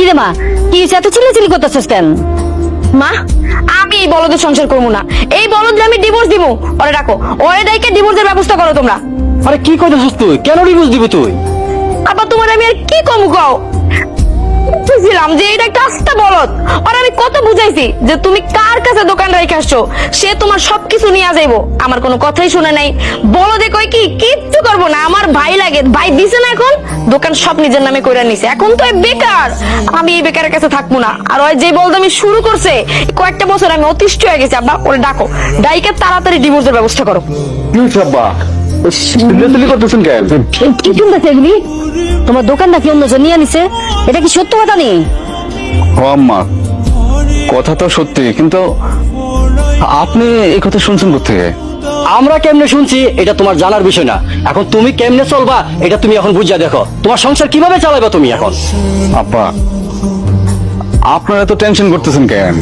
কি রে মা? কি? এত চিল্লাচিল্লি করতেছিস কেন? মা আমি এই বলদের সংসার করব না। এই বলদে আমি ডিভোর্স দিব। ওরে রাখো ওরে ডাইকে ডিভোর্সের ব্যবস্থা করো তোমরা। আরে কি কইতেছিস তুই? কেন ডিভোর্স দিবি তুই? আবার তোমার আমি আর কি কম কও? বুঝছিলাম যে এটা একটা আস্তা বলদ। আর আমি কত বুঝাইছি যে তুমি কার কাছে দোকান রেখে আসছো? সে তোমার সবকিছু নিয়ে যাইবো। আমার কোনো কথাই শুনে নাই। বলদে কই কি কিচ্ছু করব না। আমার ভাই লাগে ভাই দিছে না এখন। দোকান সব নিজের নামে কইরা নিছে। এখন তো এই বেকার। আমি এই বেকারের কাছে থাকব না। আর ওই যে বলদ আমি শুরু করছে কয়েকটা বছর আমি অতিষ্ঠ হয়ে গেছি আব্বা ওরে ডাকো। ডাইকে তাড়াতাড়ি ডিভোর্সের ব্যবস্থা করো। কি আব্বা? চিল্লাচিল্লি করতেছেন কেন? কি শুনতেছে এগুলি? তোমার দোকানটা কি অন্য নিয়ে নিছে এটা কি সত্য কথা নেই ও আম্মা কথা তো সত্যি কিন্তু আপনি এই কথা শুনছেন কোথেকে আমরা কেমনে শুনছি এটা তোমার জানার বিষয় না। এখন তুমি কেমনে চলবা এটা তুমি এখন বুঝিয়া দেখো। তোমার সংসার কীভাবে চালাবে তুমি এখন? আব্বা আপনারা তো টেনশন করতেছেন কেন?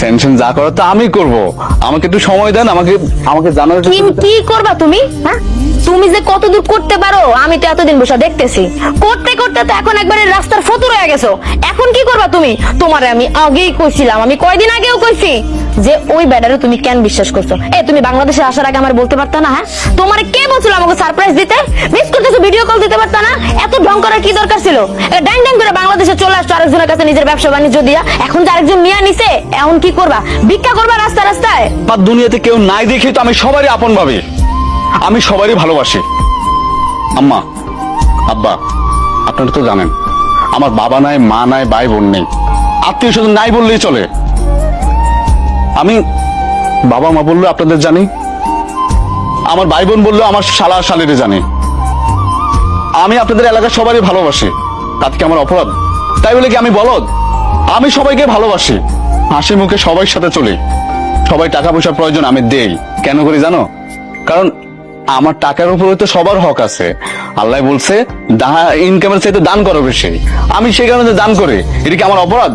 টেনশন যা করো তো আমি করব। আমাকে একটু সময় দেন আমাকে আমাকে জানার কি কি করবা তুমি? হ্যাঁ? তুমি যে কতদূর করতে পারো আমি তো এতদিন বসে দেখতেছি। করতে তো এখন একবারে রাস্তার ফতুর হয়ে গেছো। এখন কি করবা তুমি? আমি আগেই কইছিলাম, আমি কয়দিন আগেও কইছি যে ওই ব্যাটারে তুমি কেন বিশ্বাস করছ? এ, তুমি বাংলাদেশে আসার আগে আমার বলতে না হ্যাঁ? কে বলছিল আমাকে সারপ্রাইজ দিতে? মিস করতেছো ভিডিও কল দিতে না? এত ঢং করার কি দরকার ছিল? করে বাংলাদেশে চলে আসছো, আরেকজনের কাছে নিজের ব্যবসা বাণিজ্য দিয়া। এখন আরেকজন নিয়ে নিছে, এখন কি করবা? ভিক্ষা করবা রাস্তা রাস্তায়? আমার দুনিয়াতে কেউ নাই দেখে তো আমি সবারই আপন ভাবি। আমি সবারই ভালোবাসি। আম্মা, আব্বা আপনারা তো জানেন, আমার বাবা নাই, মা নাই, ভাই বোন নেই। আত্মীয় স্বজন নাই বললেই চলে। আমি বাবা মা বলল আপনাদের জানি, আমার ভাই বোন বলল আমার শালা শালিরে জানি। আমি আপনাদের এলাকার সবারই ভালোবাসি, তাতে কি আমার অপরাধ? তাই বলে কি আমি বলদ? আমি সবাইকে ভালোবাসি, হাসি মুখে সবার সাথে চলি। সবাই টাকা পয়সার প্রয়োজন আমি দেই। কেন করি জানো? কারণ আমার টাকার উপরে তো সবার হক আছে। আল্লাহ বলছে ইনকামের চাইতে দান করো বেশি। আমি সেই কারণে দান করি, এটা কি আমার অপরাধ?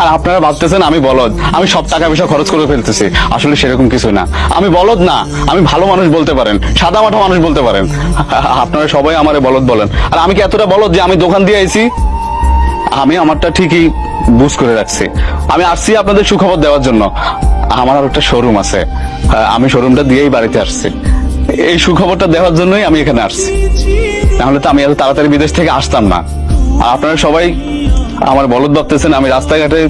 আর আপনারা ভাবতেছেন আমি বলদ। আমি সব টাকা পয়সা খরচ করে ফেলতেছি। আসলে সেরকম কিছু না। আমি বলদ না। আমি ভালো মানুষ বলতে পারেন। সাদা মাঠা মানুষ বলতে পারেন। আপনারা সবাই আমারে বলদ বলেন। আর আমি কি এতটা বলদ যে আমি দোকান দিয়ে আইছি? আমি আমারটা ঠিকই বুঝ করে রাখছি। আমি আসছি আপনাদের সুখবর দেওয়ার জন্য। আমার একটা শোরুম আছে। আমি শোরুমটা দিয়েই বাড়িতে আসছি। এই সুখবরটা দেওয়ার জন্যই আমি এখানে আসছি। নাহলে তো আমি এত তাড়াতাড়ি বিদেশ থেকে আসতাম না। আর আপনারা সবাই আমার বলদ ভাবতেছেন আমি রাস্তাঘাটে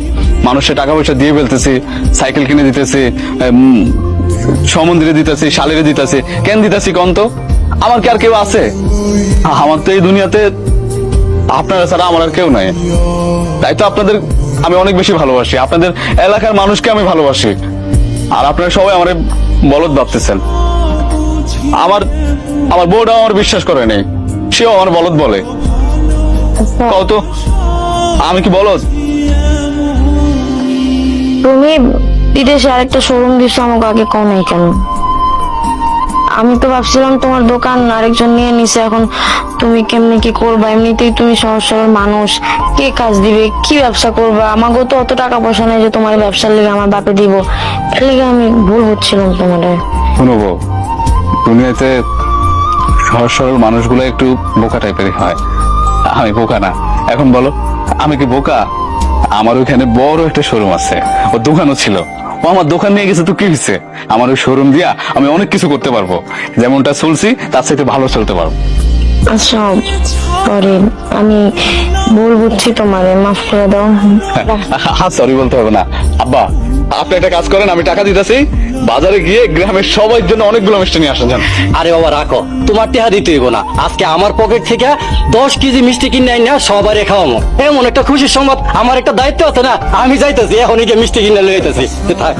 মানুষের টাকা পয়সা দিয়ে ফেলতেছি সাইকেল কিনে দিতেছি উম, সমন্দিরে দিতেছি শালিরে দিতেছি। কেন দিতেছি কন তো? আমার কি আর কেউ আছে? আমার তো এই দুনিয়াতে আপনারা ছাড়া আমার আর কেউ নাই। তাই তো আপনাদের আমি অনেক বেশি ভালোবাসি। আপনাদের এলাকার মানুষকে আমি ভালোবাসি। আর আপনারা সবাই আমার বলদ ভাবতেছেন। আমার আমার বউটাও আমার বিশ্বাস করে নেই। সেও আমার বলদ বলে। কত আমি কি বলদ? তুমি বিদেশে আরেকটা শোরুম দিছো আমাকে আগে কম নাই কেন? আমি তো ভাবছিলাম তোমার দোকান আরেকজন নিয়ে নিছে এখন তুমি কেমনি কি করবা? এমনিতেই তুমি সহজ সরল মানুষ। কে কাজ দিবে? কি ব্যবসা করবা? আমাকে তো অত টাকা পয়সা নেই যে তোমার ব্যবসার লেগে আমার বাপে দিব। এর লেগে আমি ভুল হচ্ছিলাম তোমার। শুনো বউ দুনিয়াতে সহজ সরল মানুষগুলো একটু বোকা টাইপেরই হয়। আমি বোকা না। এখন বলো, আমি কি বোকা? আমার ওইখানে বড় একটা শোরুম আছে। ও দোকানও ছিল। ও আমার দোকান নিয়ে গেছে তো কি হয়েছে? আমার ওই শোরুম দিয়া আমি অনেক কিছু করতে পারব। যেমনটা চলছি, তার সাথে ভালো চলতে পারব। আচ্ছা সরি আমি ভুল বুঝছি তোমারে মাফ করে দাও। সরি বলতে হবে না। আব্বা আপনি একটা কাজ করেন আমি টাকা দিতেছি। বাজারে গিয়ে গ্রামের সবার জন্য অনেকগুলো মিষ্টি নিয়ে আসেন। যান আরে বাবা রাখো। তোমার টেহা দিতে হইব না। আজকে আমার পকেট থেকে দশ কেজি মিষ্টি কিনে না সবারই খাওয়ামো। এমন একটা খুশির সংবাদ আমার একটা দায়িত্ব আছে না? আমি যাইতেছি এখন গিয়ে মিষ্টি কিনে লইতেছি থাক।